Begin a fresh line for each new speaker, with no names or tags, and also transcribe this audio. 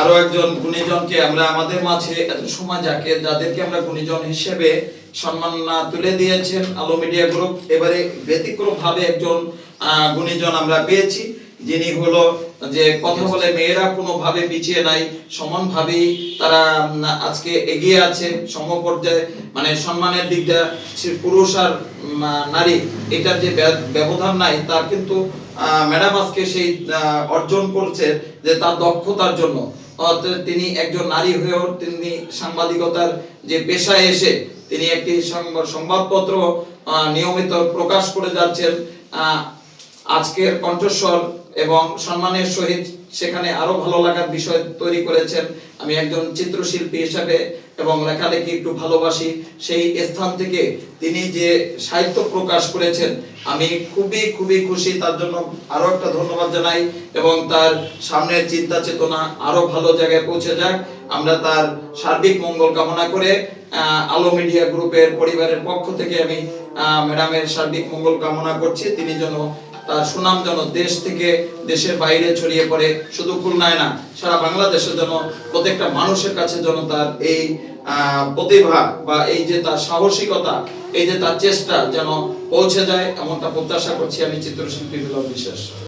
আরও একজন গুণীজনকে আমরা আমাদের মাঝে এত সময় যাকে, যাদেরকে আমরা গুণীজন হিসেবে সম্মান না তুলে দিয়েছেন, আলো মিডিয়া গ্রুপ এবারে ব্যতিক্রম ভাবে একজন গুণীজন আমরা পেয়েছি। যিনি হলো যে কথা বলে মেয়েরা কোনোভাবে পিছিয়ে নাই সমানভাবেই তারা আজকে এগিয়ে আছে সম পর্যায়ে মানে সম্মানের দিকটা পুরুষ আর নারী এটার যে ব্যবধান নাই তার কিন্তু ম্যাডাম আজকে সেই অর্জন করছে যে তার দক্ষতার জন্য। তিনি একজন নারী হয়েও তিনি সাংবাদিকতার যে পেশায় এসে তিনি একটি সংবাদপত্র নিয়মিত প্রকাশ করে যাচ্ছেন। আজকের কণ্ঠস্বর এবং সম্মানের সহিত সেখানে আরও ভালো লাগার বিষয় তৈরি করেছেন। আমি একজন চিত্রশিল্পী হিসাবে এবং লেখালেখি একটু ভালোবাসি। সেই স্থান থেকে তিনি যে সাহিত্য প্রকাশ করেছেন, আমি খুবই খুবই খুশি। তার জন্য আরও একটা ধন্যবাদ জানাই এবং তার সামনের চিন্তা চেতনা আরও ভালো জায়গায় পৌঁছে যাক। আমরা তার সার্বিক মঙ্গল কামনা করে আলো মিডিয়া গ্রুপের পরিবারের পক্ষ থেকে আমি ম্যাডামের সার্বিক মঙ্গল কামনা করছি। তিনি যেন তার সুনাম যেন দেশ থেকে দেশের বাইরে ছড়িয়ে পড়ে, শুধু খুলনায় না, সারা বাংলাদেশের যেন প্রত্যেকটা মানুষের কাছে যেন তার এই প্রতিভা বা এই যে তার সাহসিকতা, এই যে তার চেষ্টা যেন পৌঁছে যায়, এমনটা প্রত্যাশা করছি আমি চিত্রশিল্পী বিশেষ বিশ্বাস।